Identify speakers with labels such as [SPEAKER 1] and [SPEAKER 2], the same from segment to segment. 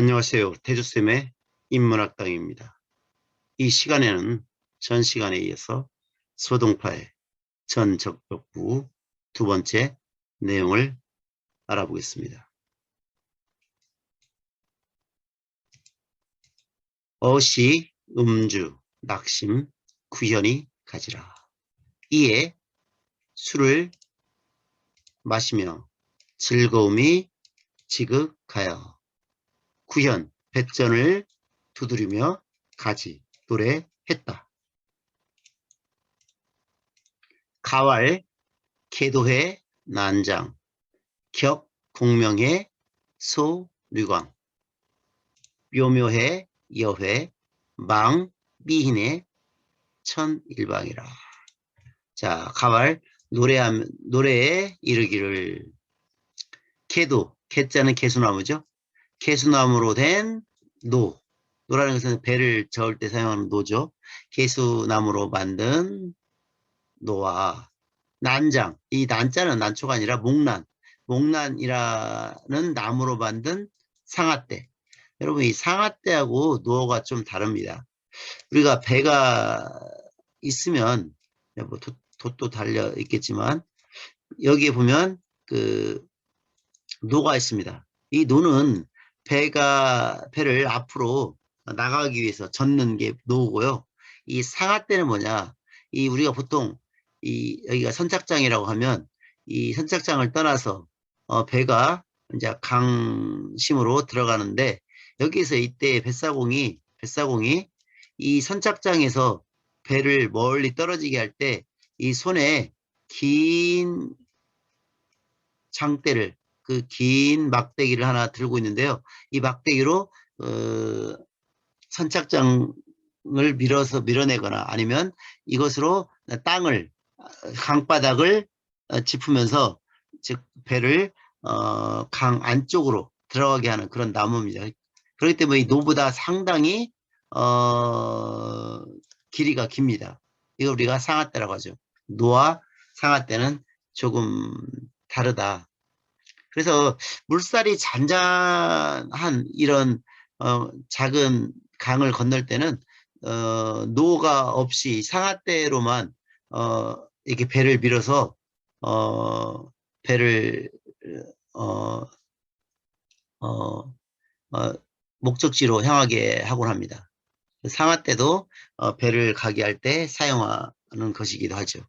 [SPEAKER 1] 안녕하세요. 태주쌤의 인문학당입니다. 이 시간에는 전 시간에 이어서 소동파의 전적벽부 두 번째 내용을 알아보겠습니다. 어시, 음주, 낙심, 구현이 가지라. 이에 술을 마시며 즐거움이 지극하여 구현, 백전을 두드리며 가지, 노래했다. 가왈, 계도회, 난장, 격, 공명회, 소, 류광, 묘묘회, 여회, 망, 미인의 천일방이라. 자, 가왈, 노래하면, 노래에 이르기를, 개도, 개자는 개수나무죠. 개수나무로 된 노. 노라는 것은 배를 저을 때 사용하는 노죠. 개수나무로 만든 노와 난장. 이 난자는 난초가 아니라 목난. 목난이라는 나무로 만든 상아대. 여러분 이 상아대하고 노가 좀 다릅니다. 우리가 배가 있으면 뭐 돛도 달려 있겠지만 여기에 보면 그 노가 있습니다. 이 노는 배가 배를 앞으로 나가기 위해서 젓는 게 노고요. 이 상하대는 뭐냐? 이 우리가 보통 이 여기가 선착장이라고 하면 이 선착장을 떠나서 어 배가 이제 강심으로 들어가는데 여기서 이때 뱃사공이 뱃사공이 이 선착장에서 배를 멀리 떨어지게 할 때 이 손에 긴 장대를 그 긴 막대기를 하나 들고 있는데요. 이 막대기로 어, 선착장을 밀어서 밀어내거나 아니면 이것으로 땅을 강바닥을 어, 짚으면서 즉 배를 어, 강 안쪽으로 들어가게 하는 그런 나무입니다. 그렇기 때문에 이 노보다 상당히 어, 길이가 깁니다. 이거 우리가 상하대라고 하죠. 노와 상하대는 조금 다르다. 그래서 물살이 잔잔한 이런 어, 작은 강을 건널 때는 어, 노가 없이 상하대로만 어, 이렇게 배를 밀어서 어, 배를 어, 어, 어, 목적지로 향하게 하곤 합니다. 상하 때도 어, 배를 가게 할 때 사용하는 것이기도 하죠.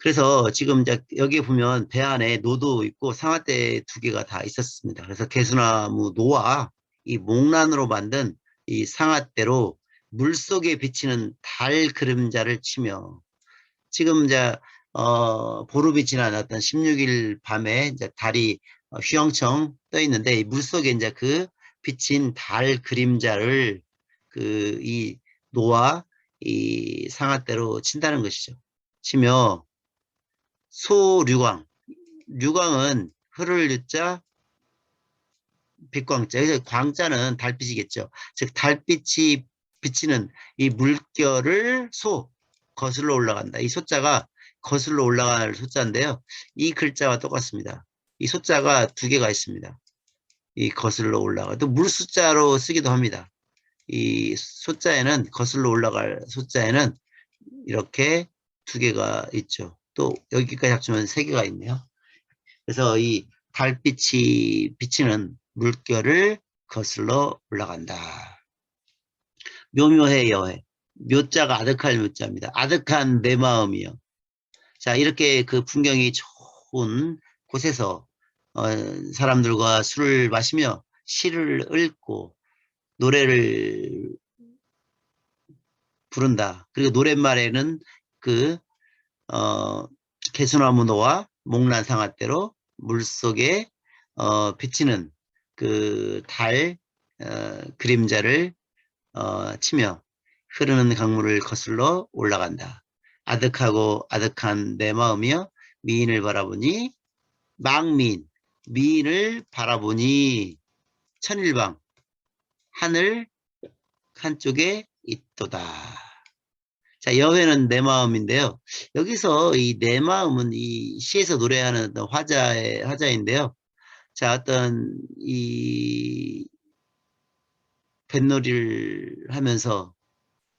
[SPEAKER 1] 그래서 지금 이제 여기 보면 배 안에 노도 있고 상하대 두 개가 다 있었습니다. 그래서 개수나무 노와 이 목란으로 만든 이 상하대로 물 속에 비치는 달 그림자를 치며 지금 이제 어 보름이 어떤 16일 밤에 이제 달이 휘영청 떠 있는데 물 속에 이제 그 비친 달 그림자를 그 이 노와 이 상하대로 친다는 것이죠. 치며 소류광. 류광은 흐를 유자 빛광자. 여기서 광자는 달빛이겠죠. 즉 달빛이 비치는 이 물결을 소 거슬러 올라간다. 이 소자가 거슬러 올라갈 소자인데요. 이 글자와 똑같습니다. 이 소자가 두 개가 있습니다. 이 거슬러 올라가. 또 물 숫자로 쓰기도 합니다. 이 소자에는 거슬러 올라갈 소자에는 이렇게 두 개가 있죠. 또 여기까지 합치면 세 개가 있네요. 그래서 이 달빛이 비치는 물결을 거슬러 올라간다. 묘묘해 여해. 묘자가 아득할 묘자입니다. 아득한 내 마음이요. 자 이렇게 그 풍경이 좋은 곳에서 어, 사람들과 술을 마시며 시를 읽고 노래를 부른다. 그리고 노랫말에는 그 어, 개수나무 노와 목란 상아대로 물속에 어, 비치는 그달 어, 그림자를 어, 치며 흐르는 강물을 거슬러 올라간다. 아득하고 아득한 내 마음이여 미인을 바라보니 망민 미인을 바라보니 천일방 하늘 한쪽에 있도다. 자, 여회는 내 마음인데요. 여기서 이 내 마음은 이 시에서 노래하는 화자의 화자인데요. 자, 어떤 이 뱃놀이를 하면서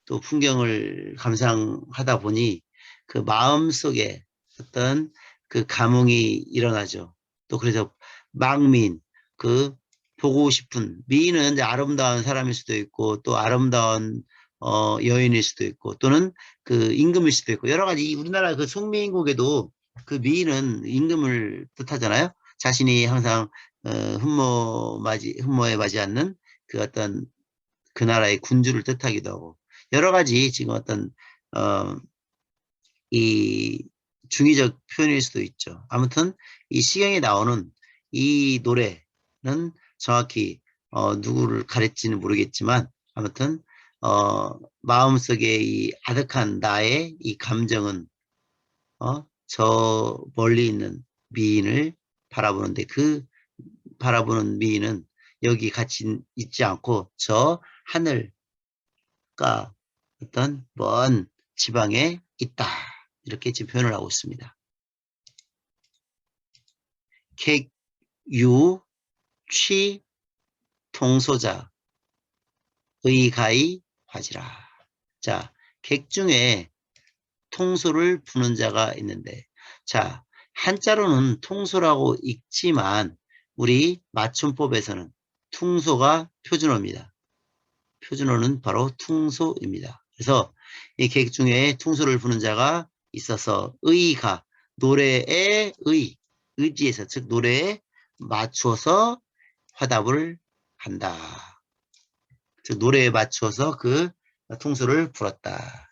[SPEAKER 1] 또 풍경을 감상하다 보니 그 마음 속에 어떤 그 감흥이 일어나죠. 또 그래서 망민, 그 보고 싶은 미인은 아름다운 사람일 수도 있고 또 아름다운 어, 여인일 수도 있고 또는 그 임금일 수도 있고 여러 가지 이 우리나라 그 송미인국에도 그 미인은 임금을 뜻하잖아요. 자신이 항상 어, 흠모 맞이 흠모에 맞지 않는 그 어떤 그 나라의 군주를 뜻하기도 하고 여러 가지 지금 어떤 어, 이 중의적 표현일 수도 있죠. 아무튼 이 시경에 나오는 이 노래는 정확히 어, 누구를 가르치는 모르겠지만 아무튼 어, 마음속에 이 아득한 나의 이 감정은 어, 저 멀리 있는 미인을 바라보는데 그 바라보는 미인은 여기 같이 있지 않고 저 하늘과 어떤 먼 지방에 있다. 이렇게 지금 표현을 하고 있습니다. 객, 유, 취, 통소자, 의가이, 화지라. 자, 객 중에 통소를 부는 자가 있는데, 자, 한자로는 통소라고 읽지만, 우리 맞춤법에서는 퉁소가 표준어입니다. 표준어는 바로 퉁소입니다. 그래서 이 객 중에 퉁소를 부는 자가 있어서 의가 노래의 의 의지에서 즉 노래에 맞추어서 화답을 한다. 즉 노래에 맞추어서 그 퉁소를 불었다.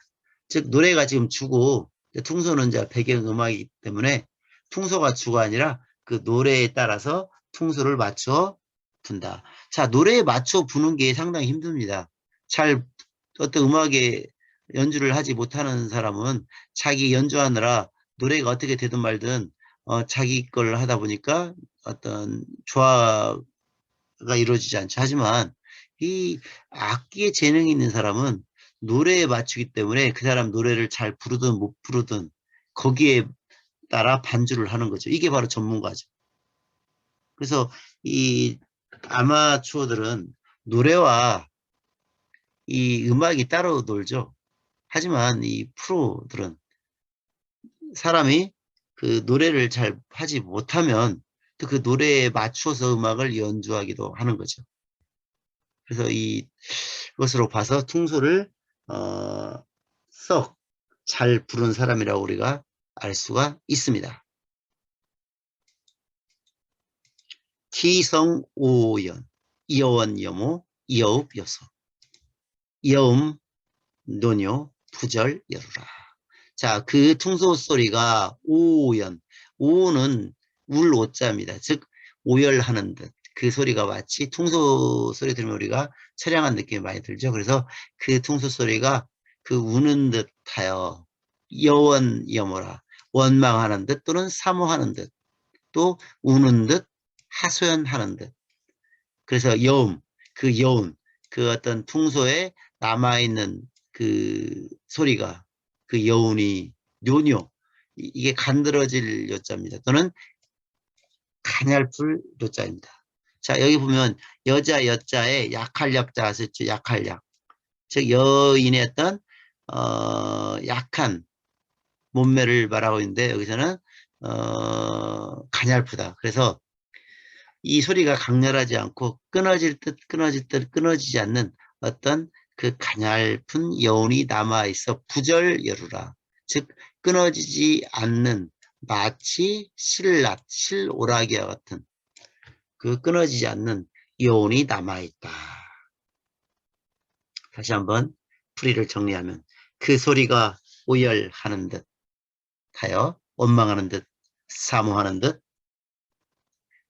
[SPEAKER 1] 즉 노래가 지금 주고 퉁소는 이제 배경 음악이기 때문에 퉁소가 주가 아니라 그 노래에 따라서 퉁소를 맞춰 분다. 자 노래에 맞춰 부는 게 상당히 힘듭니다. 잘 어떤 음악에 연주를 하지 못하는 사람은 자기 연주하느라 노래가 어떻게 되든 말든 어, 자기 걸 하다 보니까 어떤 조화가 이루어지지 않죠. 하지만 이 악기에 재능이 있는 사람은 노래에 맞추기 때문에 그 사람 노래를 잘 부르든 못 부르든 거기에 따라 반주를 하는 거죠. 이게 바로 전문가죠. 그래서 이 아마추어들은 노래와 이 음악이 따로 놀죠. 하지만 이 프로들은 사람이 그 노래를 잘 하지 못하면 또 그 노래에 맞추어서 음악을 연주하기도 하는 거죠. 그래서 이것으로 봐서 퉁소를 어, 썩 잘 부른 사람이라고 우리가 알 수가 있습니다. 기성 오연, 이어원 여모, 이어읍 여서, 이어음 노뇨, 부절 여루라. 자, 그 퉁소 소리가 오연, 오는 울 오자입니다. 즉 오열하는 듯. 그 소리가 마치 퉁소 소리 들으면 우리가 처량한 느낌이 많이 들죠. 그래서 그 퉁소 소리가 그 우는 듯하여 여원 여모라 원망하는 듯 또는 사모하는 듯 또 우는 듯 하소연하는 듯. 그래서 여음 그 여운 그 어떤 퉁소에 남아있는 그 소리가 그 여운이 뇨뇨 이게 간드러질 요자입니다. 또는 가냘풀 요자입니다. 자 여기 보면 여자 여자에 약할 약자가 썼죠. 약할 약. 즉 여인의 어떤 어, 약한 몸매를 말하고 있는데 여기서는 어, 가냘프다. 그래서 이 소리가 강렬하지 않고 끊어질 듯 끊어질 듯 끊어지지 않는 어떤 그 가냘픈 여운이 남아 있어 부절여루라. 즉 끊어지지 않는 마치 실낫, 실오라기와 같은 그 끊어지지 않는 여운이 남아있다. 다시 한번 풀이를 정리하면 그 소리가 오열하는 듯 하여 원망하는 듯 사모하는 듯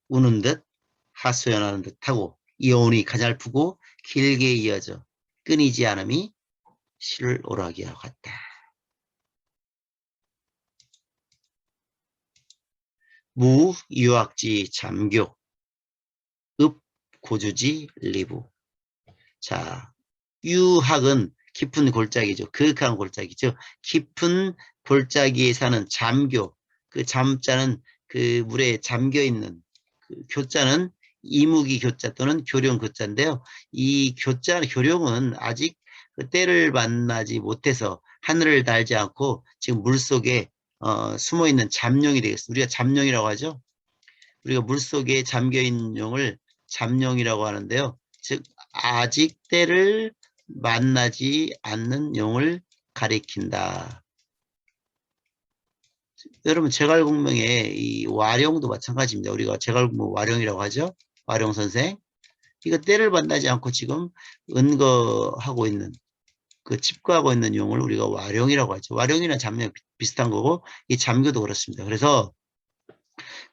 [SPEAKER 1] 우는 듯 하소연하는 듯 하고 여운이 가냘프고 길게 이어져 끊이지 않음이 실오라기와 같다. 무, 유학지, 잠교, 읍, 고주지, 리부. 자, 유학은 깊은 골짜기죠. 그윽한 골짜기죠. 깊은 골짜기에 사는 잠교. 그 잠자는 그 물에 잠겨 있는 그 교자는 이무기 교자 또는 교령 교자인데요. 이 교자 교령은 아직 그 때를 만나지 못해서 하늘을 달지 않고 지금 물 속에 어, 숨어 있는 잠룡이 되겠습니다. 우리가 잠룡이라고 하죠. 우리가 물 속에 잠겨 있는 용을 잠룡이라고 하는데요. 즉 아직 때를 만나지 않는 용을 가리킨다. 여러분 제갈공명의 이 와룡도 마찬가지입니다. 우리가 제갈공명 와룡이라고 하죠. 와룡 선생. 이거 때를 만나지 않고 지금 은거하고 있는 그 칩거하고 있는 용을 우리가 와룡이라고 하죠. 와룡이나 잠룡 비슷한 거고 이 잠교도 그렇습니다. 그래서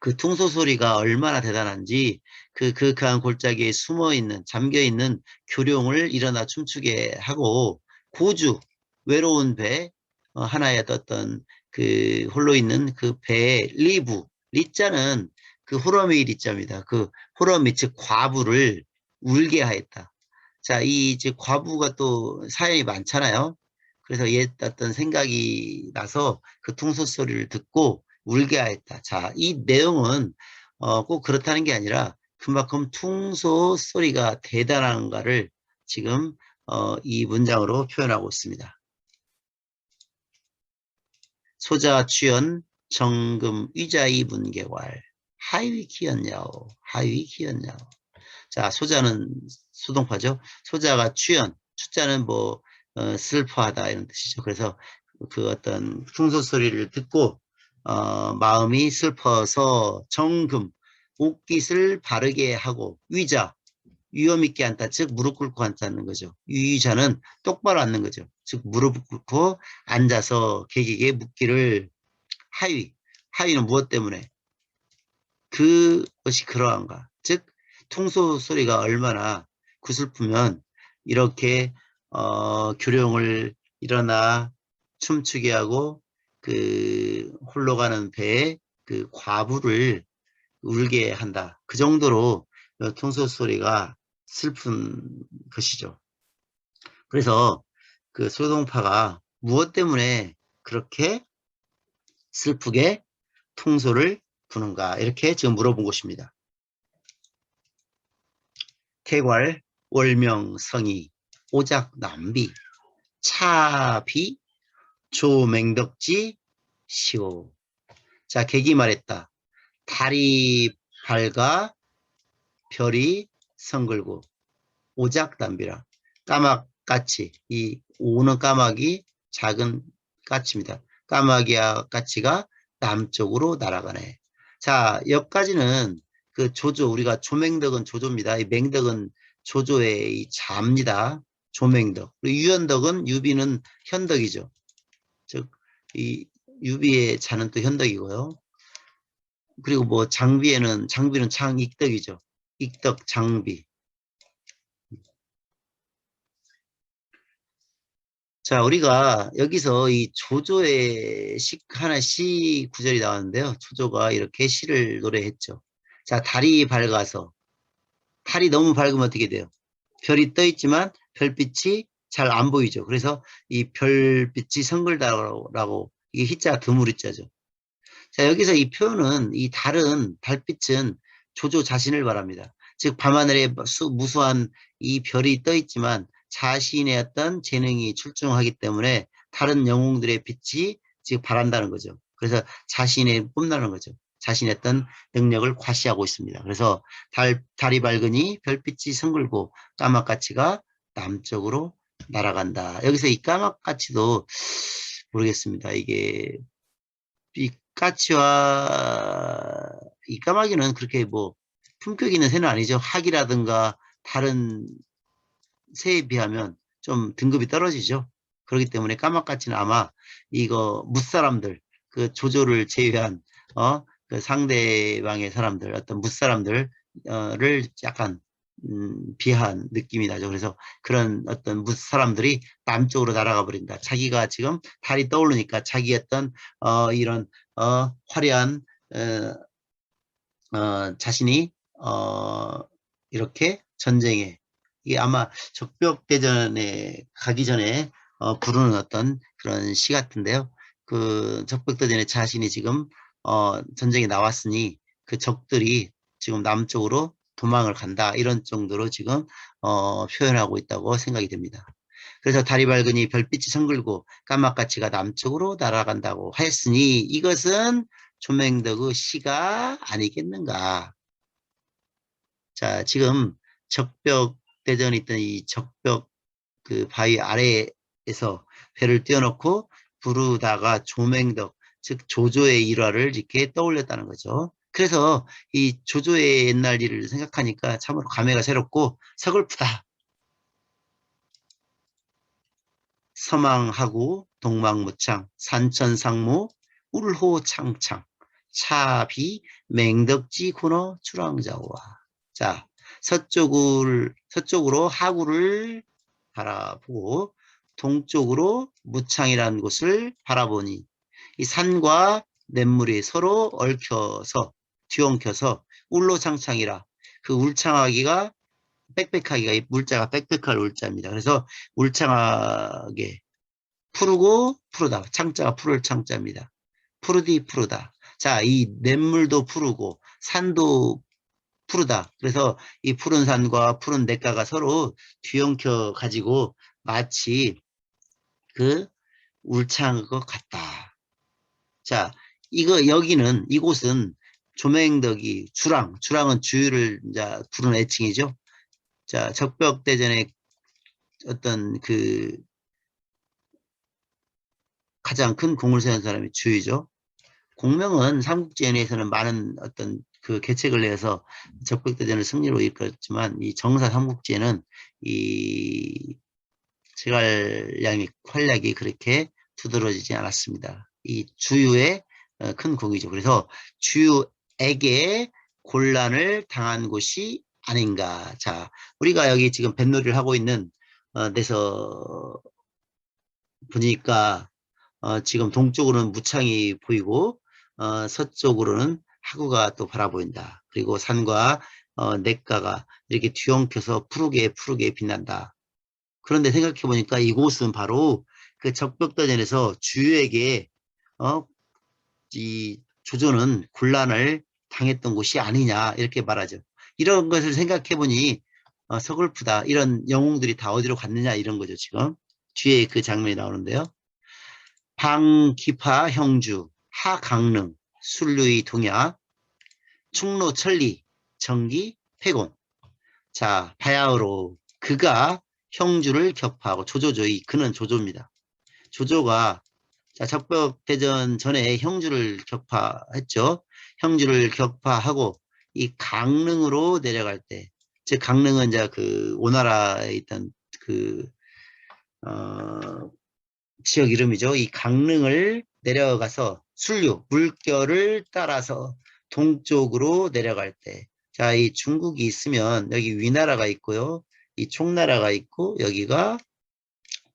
[SPEAKER 1] 그 퉁소 소리가 얼마나 대단한지 그 그한 골짜기에 숨어 있는 잠겨 있는 교룡을 일어나 춤추게 하고 고주 외로운 배 어, 하나의 어떤 그 홀로 있는 그 배의 리부 리자는 그 호러미 리자입니다. 그 호러미 즉 과부를 울게 하였다. 자, 이 이제 과부가 또 사연이 많잖아요. 그래서 옛 어떤 생각이 나서 그 퉁소 소리를 듣고 울게 하였다. 자, 이 내용은 어, 꼭 그렇다는 게 아니라 그만큼 퉁소 소리가 대단한가를 지금 어, 이 문장으로 표현하고 있습니다. 소자 취연 정금 위자이 문개왈 하위 기였냐오 하위 기였냐오. 자 소자는 수동파죠. 소자가 취연 추자는 뭐 어, 슬퍼하다 이런 뜻이죠. 그래서 그 어떤 퉁소 소리를 듣고 어, 마음이 슬퍼서 정금 옷깃을 바르게 하고 위자 위험 있게 앉다 즉 무릎 꿇고 앉는 거죠. 위자는 똑바로 앉는 거죠. 즉 무릎 꿇고 앉아서 개기게 묻기를 하위 하위는 무엇 때문에? 그것이 그러한가? 즉 통소 소리가 얼마나 구슬프면 이렇게 어, 교령을 일어나 춤추게 하고 그 홀로 가는 배에 그 과부를 울게 한다. 그 정도로 통소 소리가 슬픈 것이죠. 그래서 그 소동파가 무엇 때문에 그렇게 슬프게 통소를 부는가 이렇게 지금 물어본 것입니다. 태괄 월명 성이 오작 남비 차비 조맹덕지 시오 자 객이 말했다. 달이 밝아 별이 성글고 오작담비라 까막같이 이 오는 까마귀 작은 까치입니다. 까마귀와 까치가 남쪽으로 날아가네. 자, 여기까지는 그 조조, 우리가 조맹덕은 조조입니다. 이 맹덕은 조조의 이 자입니다. 조맹덕. 그리고 유현덕은 유비는 현덕이죠. 즉, 이 유비의 자는 또 현덕이고요. 그리고 뭐 장비에는, 장비는 창 익덕이죠. 익덕, 장비. 자, 우리가 여기서 이 조조의 시, 하나 시 구절이 나왔는데요. 조조가 이렇게 시를 노래했죠. 자, 달이 밝아서. 달이 너무 밝으면 어떻게 돼요? 별이 떠 있지만 별빛이 잘 안 보이죠. 그래서 이 별빛이 성글다라고 이게 희자 드물이 자죠. 자, 여기서 이 표현은 이 달은 달빛은 조조 자신을 말합니다. 즉 밤하늘에 무수한 이 별이 떠 있지만 자신의 어떤 재능이 출중하기 때문에 다른 영웅들의 빛이 지금 바란다는 거죠. 그래서 자신의 뽐나는 거죠. 자신의 어떤 능력을 과시하고 있습니다. 그래서 달, 달이 밝으니 별빛이 성글고 까막가치가 남쪽으로 날아간다. 여기서 이 까막가치도 모르겠습니다. 이게 이 까치와 이 까마귀는 그렇게 뭐 품격 있는 새는 아니죠. 학이라든가 다른 새에 비하면 좀 등급이 떨어지죠. 그렇기 때문에 까막같이는 아마 이거 무사람들 그 조조를 제외한 어 그 상대방의 사람들 어떤 무사람들을 약간 음, 비한 느낌이 나죠. 그래서 그런 어떤 무사람들이 남쪽으로 날아가 버린다. 자기가 지금 달이 떠오르니까 자기 어떤 어 이런 어 화려한 어, 어 자신이 어 이렇게 전쟁에 이게 아마 적벽대전에 가기 전에 어, 부르는 어떤 그런 시 같은데요. 그 적벽대전에 자신이 지금 어, 전쟁에 나왔으니 그 적들이 지금 남쪽으로 도망을 간다 이런 정도로 지금 어, 표현하고 있다고 생각이 됩니다. 그래서 달이 밝으니 별빛이 성글고 까마까치가 남쪽으로 날아간다고 하였으니 이것은 조맹덕의 시가 아니겠는가. 자 지금 적벽 대전에 있던 이 적벽 그 바위 아래에서 배를 띄워놓고 부르다가 조맹덕 즉 조조의 일화를 이렇게 떠올렸다는 거죠. 그래서 이 조조의 옛날 일을 생각하니까 참으로 감회가 새롭고 서글프다. 서망하고 동망무창 산천상무 울호창창. 차비 맹덕지 코너 출왕자와. 자 서쪽을 서쪽으로 하구를 바라보고 동쪽으로 무창이라는 곳을 바라보니 이 산과 냇물이 서로 얽혀서 뒤엉켜서 울로창창이라 그 울창하기가 빽빽하기가 이 물자가 빽빽할 울자입니다. 그래서 울창하게 푸르고 푸르다 창자가 푸를 창자입니다. 푸르디 푸르다. 자, 이 냇물도 푸르고 산도 푸르다. 그래서 이 푸른 산과 푸른 냇가가 서로 뒤엉켜 가지고 마치 그 울창한 것 같다. 자, 이거 여기는 이곳은 조맹덕이 주랑, 주랑은 주유를 이제 부른 애칭이죠. 자, 적벽대전의 어떤 그 가장 큰 공을 세운 사람이 주유죠. 공명은 삼국지연에서는 많은 어떤 그 계책을 내서 적벽대전을 승리로 이끌었지만 이 정사 삼국지에는 이 제갈량의 활약이 그렇게 두드러지지 않았습니다. 이 주유의 어, 큰 공이죠. 그래서 주유에게 곤란을 당한 곳이 아닌가. 자, 우리가 여기 지금 뱃놀이를 하고 있는 어, 데서 보니까 어, 지금 동쪽으로는 무창이 보이고 어, 서쪽으로는 하구가 또 바라보인다. 그리고 산과 어, 냇가가 이렇게 뒤엉켜서 푸르게 푸르게 빛난다. 그런데 생각해 보니까 이곳은 바로 그 적벽대전에서 주유에게 어, 이 조조는 곤란을 당했던 곳이 아니냐 이렇게 말하죠. 이런 것을 생각해 보니 어, 서글프다. 이런 영웅들이 다 어디로 갔느냐 이런 거죠 지금 뒤에 그 장면이 나오는데요. 방기파 형주 하강릉 술류의 동야 충로 천리 정기 패곤 자 바야흐로 그가 형주를 격파하고 조조조의 그는 조조입니다. 조조가 자, 적벽대전 전에 형주를 격파했죠. 형주를 격파하고 이 강릉으로 내려갈 때, 즉 강릉은 이제 그 오나라에 있던 그 어, 지역 이름이죠. 이 강릉을 내려가서 순류 물결을 따라서 동쪽으로 내려갈 때, 자, 이 중국이 있으면 여기 위나라가 있고요. 이 총나라가 있고 여기가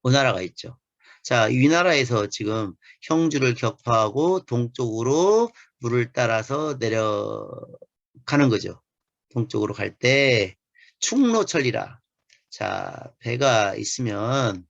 [SPEAKER 1] 오나라가 있죠. 자, 위나라에서 지금 형주를 격파하고 동쪽으로 물을 따라서 내려 가는 거죠. 동쪽으로 갈 때 충로천리라. 자, 배가 있으면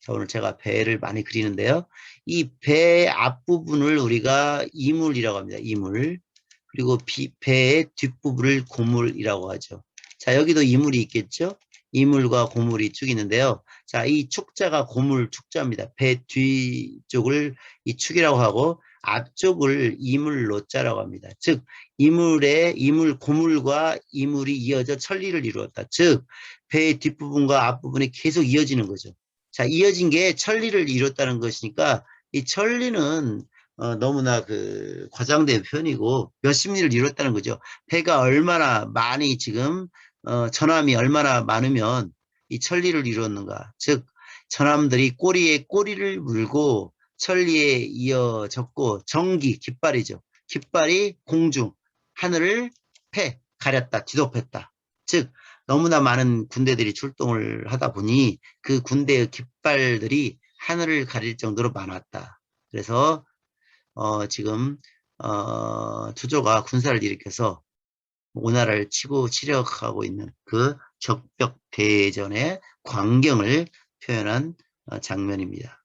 [SPEAKER 1] 자, 오늘 제가 배를 많이 그리는데요. 이 배 앞부분을 우리가 이물이라고 합니다. 이물. 그리고 비, 배의 뒷부분을 고물이라고 하죠. 자, 여기도 이물이 있겠죠? 이물과 고물이 쭉 있는데요. 자, 이 축자가 고물 축자입니다. 배 뒤쪽을 이 축이라고 하고 앞쪽을 이물로 자라고 합니다. 즉 이물에 이물 고물과 이물이 이어져 천리를 이루었다. 즉 배의 뒷부분과 앞부분이 계속 이어지는 거죠. 자, 이어진 게 천리를 이뤘다는 것이니까 이 천리는 어, 너무나 그 과장된 표현이고 몇십 리를 이뤘다는 거죠. 배가 얼마나 많이 지금 어, 전함이 얼마나 많으면 이 천리를 이루었는가. 즉 전함들이 꼬리에 꼬리를 물고 천리에 이어졌고 정기 깃발이죠. 깃발이 공중 하늘을 패 가렸다 뒤덮였다. 즉 너무나 많은 군대들이 출동을 하다 보니 그 군대의 깃발들이 하늘을 가릴 정도로 많았다. 그래서 어, 지금 어, 투조가 군사를 일으켜서 오나라를 치고 치력하고 있는 그 적벽 대전의 광경을 표현한 어, 장면입니다.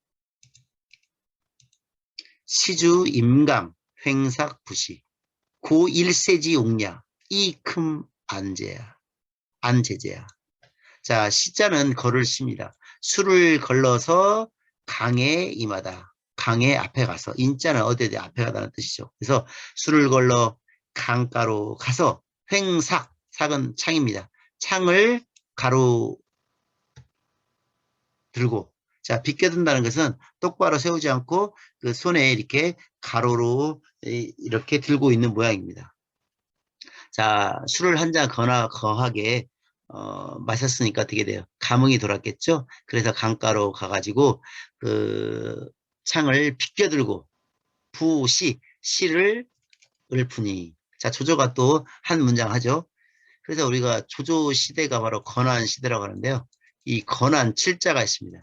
[SPEAKER 1] 시주 임강 횡삭 부시 고 1세지 옥냐 이큼 안제야. 안제제야. 자, 시자는 걸을 시입니다. 술을 걸러서 강에 임하다. 강의 앞에 가서 인자는 어디에 앞에 가다는 뜻이죠. 그래서 술을 걸러 강가로 가서 횡삭 삭은 창입니다. 창을 가로 들고 자 비껴든다는 것은 똑바로 세우지 않고 그 손에 이렇게 가로로 이렇게 들고 있는 모양입니다. 자 술을 한 잔 거나 거하게 어, 마셨으니까 어떻게 돼요? 감흥이 돌았겠죠? 그래서 강가로 가가지고 그 창을 비껴들고 부시 시를 을푸니 자 조조가 또 한 문장 하죠. 그래서 우리가 조조 시대가 바로 건한 시대라고 하는데요. 이 건한 칠자가 있습니다.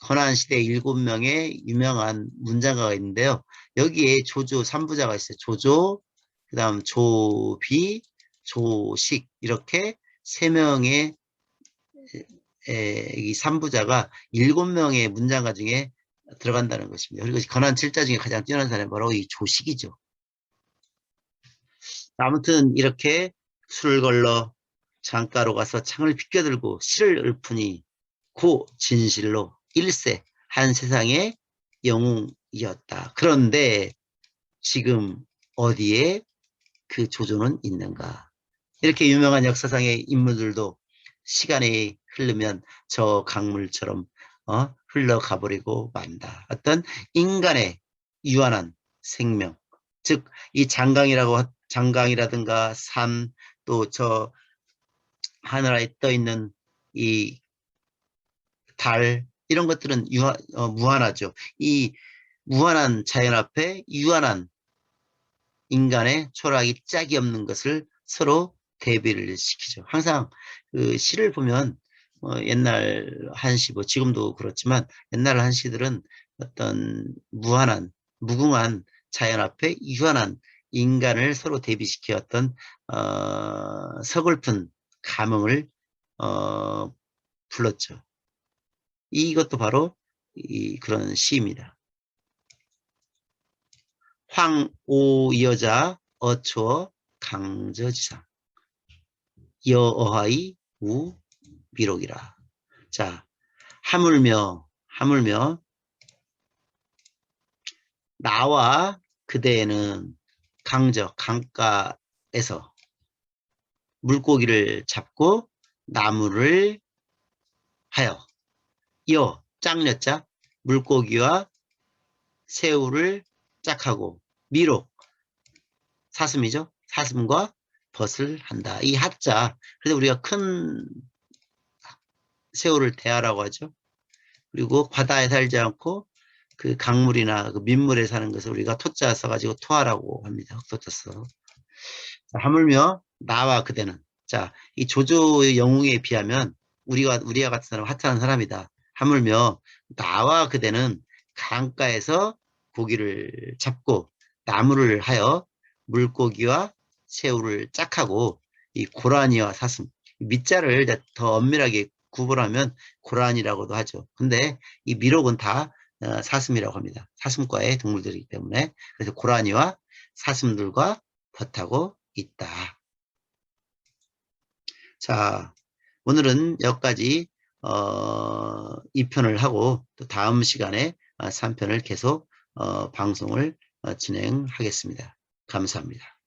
[SPEAKER 1] 건한 시대 일곱 명의 유명한 문장가가 있는데요. 여기에 조조 3부자가 있어요. 조조, 그 다음 조비, 조식 이렇게 세 명의 이 3부자가 일곱 명의 문장가 중에 들어간다는 것입니다. 그리고 건한 칠자 중에 가장 뛰어난 사람이 바로 이 조식이죠. 아무튼 이렇게 술을 걸러 장가로 가서 창을 비껴들고 실을 읊으니 고 진실로 일세 한 세상의 영웅이었다. 그런데 지금 어디에 그 조조는 있는가? 이렇게 유명한 역사상의 인물들도 시간이 흐르면 저 강물처럼 어? 흘러가 버리고 만다. 어떤 인간의 유한한 생명, 즉 이 장강이라고 장강이라든가 산 또 저 하늘에 떠 있는 이 달 이런 것들은 유한, 어, 무한하죠. 이 무한한 자연 앞에 유한한 인간의 초락이 짝이 없는 것을 서로 대비를 시키죠. 항상 그 시를 보면 어, 옛날 한시 뭐 지금도 그렇지만 옛날 한시들은 어떤 무한한 무궁한 자연 앞에 유한한 인간을 서로 대비시키었던 어, 서글픈 감흥을 어, 불렀죠. 이것도 바로 이 그런 시입니다. 황오여자 어초 강저지상 여어하이 우 미록이라. 자, 하물며 하물며 나와 그대는 강저 강가에서 물고기를 잡고 나무를 하여 여 짝녀자 물고기와 새우를 짝하고 미록 사슴이죠 사슴과 벗을 한다 이 하자 그래서 우리가 큰 새우를 대하라고 하죠. 그리고 바다에 살지 않고 그 강물이나 그 민물에 사는 것을 우리가 토자 써가지고 토하라고 합니다. 흑토자 써. 자, 하물며 나와 그대는 자, 이 조조의 영웅에 비하면 우리가 우리와 같은 사람 하찮은 사람이다. 하물며 나와 그대는 강가에서 고기를 잡고 나무를 하여 물고기와 새우를 짝하고 이 고라니와 사슴 밑자를 더 엄밀하게 구분하면 고란이라고도 하죠. 근데 이 미록은 다 어, 사슴이라고 합니다. 사슴과의 동물들이기 때문에 그래서 고라니와 사슴들과 벗하고 있다. 자, 오늘은 여기까지 어, 2편을 하고 또 다음 시간에 3편을 어, 계속 어, 방송을 어, 진행하겠습니다. 감사합니다.